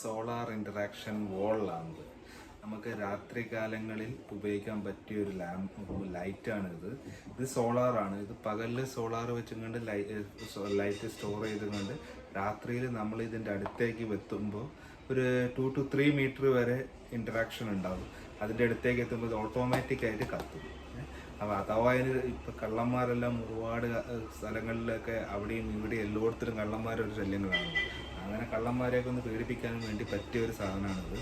Solar interaction wall lamp നമുക്ക് രാത്രി കാലങ്ങളിൽ ഉപയോഗിക്കാൻ പറ്റിയ ഒരു ലാമ്പ് ലൈറ്റാണ് ഇത് ഇത് സോളാറാണ് ഇത് പകലിൽ സോളാർ വെച്ചുകൊണ്ട് ലൈറ്റ് സ്റ്റോർ ചെയ്തുകൊണ്ട് രാത്രിയിൽ നമ്മൾ ഇതിന്റെ അടുത്തേക്ക് എത്തുമ്പോൾ ഒരു ടു ടു ത്രീ മീറ്റർ വരെ ഇന്ററാക്ഷൻ ഉണ്ടാകും അതിന്റെ അടുത്തേക്ക് എത്തുമ്പോൾ ഇത് ഓട്ടോമാറ്റിക് ആയിട്ട് കത്തും. അപ്പോൾ അഥവാ അതിന് ഇപ്പം കള്ളന്മാരെല്ലാം ഒരുപാട് സ്ഥലങ്ങളിലൊക്കെ അവിടെയും ഇവിടെയും എല്ലായിടത്തും കള്ളന്മാരൊരു ശല്യങ്ങളാണ്. അങ്ങനെ കള്ളന്മാരെയൊക്കെ ഒന്ന് പേടിപ്പിക്കാൻ വേണ്ടി പറ്റിയ ഒരു സാധനമാണിത്.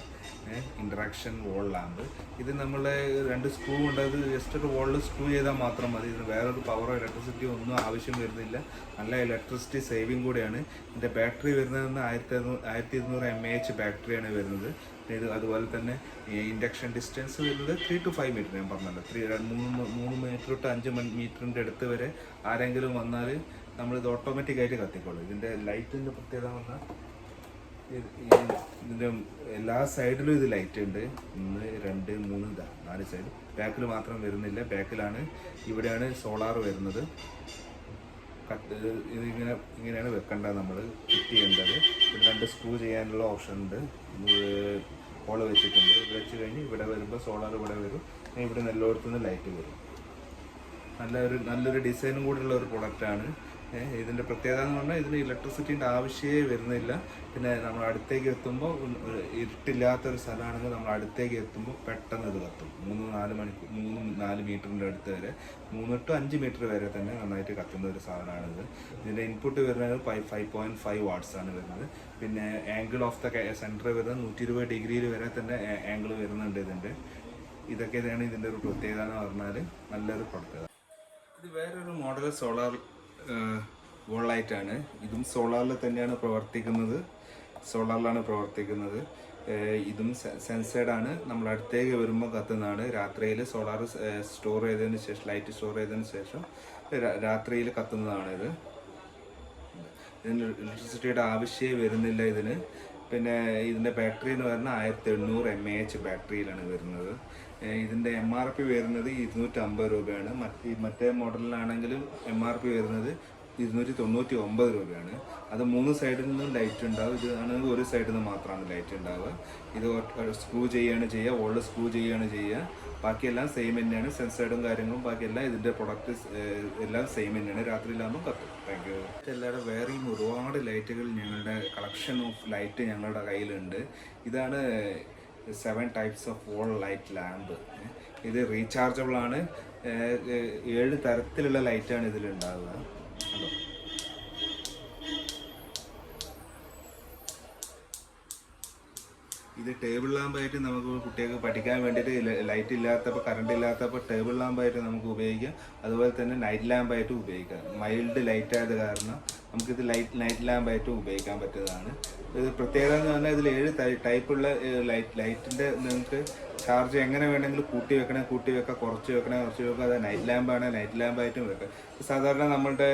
ഇൻട്രാക്ഷൻ വോൾ ലാമ്പ് ഇത് നമ്മൾ രണ്ട് സ്ക്രൂ ഉണ്ട്. അത് ജസ്റ്റ് ഒരു വോളിൽ സ്ക്രൂ ചെയ്താൽ മാത്രം മതി. ഇതിന് വേറൊരു പവറോ ഇലക്ട്രിസിറ്റിയോ ഒന്നും ആവശ്യം വരുന്നില്ല. നല്ല ഇലക്ട്രിസിറ്റി സേവിങ് കൂടിയാണ്. ഇതിന്റെ ബാറ്ററി വരുന്നത് ആയിരത്തി ആയിരത്തി ഇരുന്നൂറ് എം എ എച്ച് ബാറ്ററിയാണ് വരുന്നത്. ഇത് അതുപോലെ തന്നെ ഇൻഡക്ഷൻ ഡിസ്റ്റൻസ് വരുന്നത് ത്രീ ടു ഫൈവ് മീറ്റർ ഞാൻ പറഞ്ഞല്ലോ. ത്രീ മൂന്ന് മൂന്ന് മീറ്റർ തൊട്ട് അഞ്ച് മീറ്ററിന്റെ അടുത്ത് വരെ ആരെങ്കിലും വന്നാൽ നമ്മളിത് ഓട്ടോമാറ്റിക് ആയിട്ട് കത്തിക്കോളും. ഇതിന്റെ ലൈറ്റിന്റെ പ്രത്യേകത പറഞ്ഞാൽ ഇത് ഇതിന്റെ എല്ലാ സൈഡിലും ഇത് ലൈറ്റ് ഉണ്ട്. ഒന്ന് രണ്ട് മൂന്ന് ഇതാ നാല് സൈഡ് ബാക്കിൽ മാത്രം വരുന്നില്ല. ബാക്കിലാണ് ഇവിടെയാണ് സോളാർ വരുന്നത്. ഇതിങ്ങനെ ഇങ്ങനെയാണ് വെക്കേണ്ടത് നമ്മൾ ഫിറ്റ് ചെയ്യേണ്ടത്. ഇവിടെ രണ്ട് സ്ക്രൂ ചെയ്യാനുള്ള ഓപ്ഷൻ ഉണ്ട്. ഹോൾ വെച്ചിട്ടുണ്ട്. ഇവിടെ വെച്ച് കഴിഞ്ഞ് ഇവിടെ വരുമ്പോൾ സോളാർ ഇവിടെ വരും. ഇവിടെ നിന്ന് എല്ലായിടത്തുനിന്ന് ലൈറ്റ് വരും. നല്ലൊരു നല്ലൊരു ഡിസൈനും കൂടിയുള്ള ഒരു പ്രൊഡക്റ്റാണ് ഇതിന്റെ പ്രത്യേകത എന്ന് പറഞ്ഞാൽ ഇതിന് ഇലക്ട്രിസിറ്റിന്റെ ആവശ്യമേ വരുന്നില്ല. പിന്നെ നമ്മൾ അടുത്തേക്ക് എത്തുമ്പോൾ ഇരുട്ടില്ലാത്തൊരു സ്ഥലമാണെങ്കിൽ നമ്മൾ അടുത്തേക്ക് എത്തുമ്പോൾ പെട്ടെന്ന് ഇത് കത്തും. മൂന്ന് നാല് മണിക്കൂർ മൂന്ന് നാല് മീറ്ററിന്റെ അടുത്ത് വരെ മൂന്ന് ടു അഞ്ച് മീറ്റർ വരെ തന്നെ നന്നായിട്ട് കത്തുന്ന ഒരു സാധനമാണിത്. ഇതിന്റെ ഇൻപുട്ട് വരുന്നത് five five point five watts ആണ് വരുന്നത്. പിന്നെ ആംഗിൾ ഓഫ് ദ സെന്റർ വരുന്നത് നൂറ്റി ഇരുപത് ഡിഗ്രിയിൽ വരെ തന്നെ ആംഗിൾ വരുന്നുണ്ട് ഇതിന്റെ ഇതൊക്കെ തന്നെയാണ് ഇതിന്റെ ഒരു പ്രത്യേകത എന്ന് പറഞ്ഞാൽ നല്ലൊരു പ്രത്യേകത. ഇത് വേറൊരു മോഡൽ സോളാർ ആണ് ഇതും സോളാറിൽ തന്നെയാണ് പ്രവർത്തിക്കുന്നത്. സോളാറിലാണ് പ്രവർത്തിക്കുന്നത്. ഇതും സെൻസേഡ് ആണ് നമ്മൾ അടുത്തേക്ക് വരുമ്പോൾ കത്തുന്നതാണ്. രാത്രിയിൽ സോളാർ സ്റ്റോർ ചെയ്തതിന് ശേഷം ലൈറ്റ് സ്റ്റോർ ചെയ്തതിന് ശേഷം രാത്രിയിൽ കത്തുന്നതാണ് ഇത് ഇതിന് ഇലക്ട്രിസിറ്റിയുടെ ആവശ്യമേ വരുന്നില്ല ഇതിന്. പിന്നെ ഇതിന്റെ ബാറ്ററി എന്ന് പറഞ്ഞാൽ ആയിരത്തി എണ്ണൂറ് എം എ എച്ച് ബാറ്ററിയിലാണ് വരുന്നത്. ഇതിന്റെ എം ആർ പി വരുന്നത് ഇരുന്നൂറ്റമ്പത് രൂപയാണ്. മറ്റേ മോഡലിലാണെങ്കിലും എം ആർ പി വരുന്നത് ഇരുന്നൂറ്റി തൊണ്ണൂറ്റി ഒമ്പത് രൂപയാണ്. അത് മൂന്ന് സൈഡിൽ നിന്നും ലൈറ്റ് ഉണ്ടാവും. ഇത് ആണെങ്കിൽ ഒരു സൈഡിൽ നിന്ന് മാത്രമാണ് ലൈറ്റ് ഉണ്ടാവുക. ഇത് സ്ക്രൂ ചെയ്യുകയാണ് ചെയ്യുക. ഓൾഡ് സ്ക്രൂ ചെയ്യുകയാണ് ചെയ്യുക. ബാക്കിയെല്ലാം സെയിം തന്നെയാണ്. സെൻസൈഡും കാര്യങ്ങളും ബാക്കിയെല്ലാം ഇതിന്റെ പ്രൊഡക്റ്റ് എല്ലാം സെയിം തന്നെയാണ്. രാത്രിയിലാകുമ്പോൾ കത്തും. താങ്ക് യു എല്ലാവരുടെ വേറെയും ഒരുപാട് ലൈറ്റുകൾ ഞങ്ങളുടെ കളക്ഷൻ ഓഫ് ലൈറ്റ് ഞങ്ങളുടെ കയ്യിലുണ്ട്. ഇതാണ് seven types of all light lamp ഇത് റീചാർജബിൾ ആണ്. ഏഴ് തരത്തിലുള്ള ലൈറ്റാണ് ഇതിലുണ്ടാവുക. ഇത് ടേബിൾ ലാമ്പായിട്ട് നമുക്ക് കുട്ടികൾക്ക് പഠിക്കാൻ വേണ്ടിയിട്ട് ലൈറ്റ് ഇല്ലാത്തപ്പോൾ കറണ്ട് ഇല്ലാത്തപ്പോൾ ടേബിൾ ലാമ്പായിട്ട് നമുക്ക് ഉപയോഗിക്കാം. അതുപോലെ തന്നെ നൈറ്റ് ലാമ്പായിട്ട് ഉപയോഗിക്കാം. മൈൽഡ് ലൈറ്റ് ആയത് കാരണം നമുക്കിത് ലൈറ്റ് നൈറ്റ് ലാമ്പായിട്ട് ഉപയോഗിക്കാൻ പറ്റുന്നതാണ്. ഇത് പ്രത്യേകത എന്ന് പറഞ്ഞാൽ ഇതിൽ ഏഴ് ടൈപ്പുള്ള ലൈറ്റ് ലൈറ്റിന്റെ നിങ്ങൾക്ക് ചാർജ് എങ്ങനെ വേണമെങ്കിലും കൂട്ടി വെക്കണേ കൂട്ടി വെക്കാം കുറച്ച് വെക്കണേ കുറച്ച് വെക്കാം അത് നൈറ്റ് ലാമ്പാണ് നൈറ്റ് ലാമ്പായിട്ടും വെക്കാം. സാധാരണ നമ്മളുടെ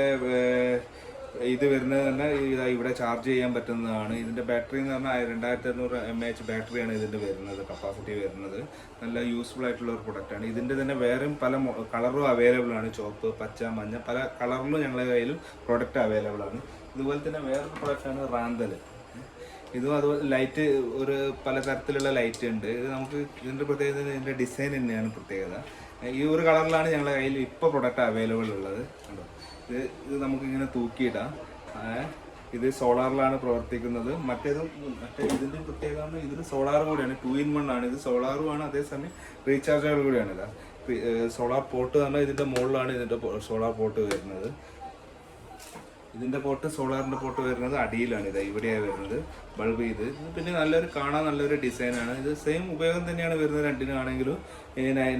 ഇത് വരുന്നത് തന്നെ ഇവിടെ ചാർജ് ചെയ്യാൻ പറ്റുന്നതാണ്. ഇതിന്റെ ബാറ്ററി എന്ന് പറഞ്ഞാൽ രണ്ടായിരത്തി അറുന്നൂറ് എം എച്ച് ബാറ്ററിയാണ് ഇതിന്റെ വരുന്നത് കപ്പാസിറ്റി വരുന്നത്. നല്ല യൂസ്ഫുൾ ആയിട്ടുള്ള ഒരു പ്രൊഡക്റ്റാണ് ഇതിന്റെ തന്നെ വേറെയും പല കളറും അവൈലബിൾ ആണ്. ചുവപ്പ് പച്ച മഞ്ഞ പല കളറിലും ഞങ്ങളുടെ കയ്യിലും പ്രൊഡക്റ്റ് അവൈലബിൾ ആണ്. ഇതുപോലെ തന്നെ വേറൊരു പ്രൊഡക്റ്റാണ് റാന്തൽ ഇതും അതുപോലെ ലൈറ്റ് ഒരു പലതരത്തിലുള്ള ലൈറ്റ് ഉണ്ട്. ഇത് നമുക്ക് ഇതിന്റെ പ്രത്യേകത ഇതിന്റെ ഡിസൈൻ തന്നെയാണ് പ്രത്യേകത. ഈ ഒരു കളറിലാണ് ഞങ്ങളുടെ കയ്യിൽ ഇപ്പോൾ പ്രൊഡക്റ്റ് അവൈലബിൾ ഉള്ളത്. ഇത് ഇത് നമുക്കിങ്ങനെ തൂക്കിയിടാം. ഇത് സോളാറിലാണ് പ്രവർത്തിക്കുന്നത്. മറ്റേത് മറ്റേ ഇതിന്റെ പ്രത്യേകത ഇതിന് സോളാർ കൂടിയാണ്. ടു ഇൻ വൺ ആണ്. ഇത് സോളാറും ആണ്. അതേസമയം റീചാർജബിൾ കൂടിയാണ് ഇതാ. സോളാർ പോർട്ട് പറഞ്ഞാൽ ഇതിന്റെ മുകളിലാണ് ഇതിന്റെ സോളാർ പോർട്ട് വരുന്നത്. ഇതിന്റെ പോട്ട് സോളാറിന്റെ പോട്ട് വരുന്നത് അടിയിലാണ് ഇത് ഇവിടെയാണ് വരുന്നത് ബൾബ് ഇത് പിന്നെ നല്ലൊരു കാണാൻ നല്ലൊരു ഡിസൈനാണ്. ഇത് സെയിം ഉപയോഗം തന്നെയാണ് വരുന്നത് രണ്ടിനാണെങ്കിലും.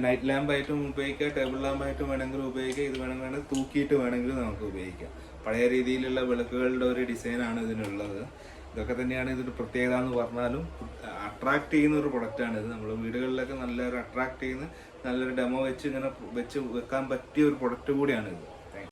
നൈറ്റ് ലാമ്പ് ആയിട്ടും ഉപയോഗിക്കാം ടേബിൾ ലാമ്പ് ആയിട്ടും വേണമെങ്കിലും ഉപയോഗിക്കാം ഇത് വേണമെങ്കിൽ വേണമെങ്കിൽ തൂക്കിയിട്ട് വേണമെങ്കിലും നമുക്ക് ഉപയോഗിക്കാം. പഴയ രീതിയിലുള്ള വിളക്കുകളുടെ ഒരു ഡിസൈനാണ് ഇതിനുള്ളത്. ഇതൊക്കെ തന്നെയാണ് ഇതിന്റെ പ്രത്യേകത എന്ന് പറഞ്ഞാലും അട്രാക്ട് ചെയ്യുന്ന ഒരു പ്രൊഡക്റ്റാണ് ഇത്. നമ്മൾ വീടുകളിലൊക്കെ നല്ലൊരു അട്രാക്ട് ചെയ്യുന്ന നല്ലൊരു ഡെമോ വെച്ച് ഇങ്ങനെ വെച്ച് വെക്കാൻ പറ്റിയ ഒരു പ്രൊഡക്റ്റ് കൂടിയാണ് ഇത്.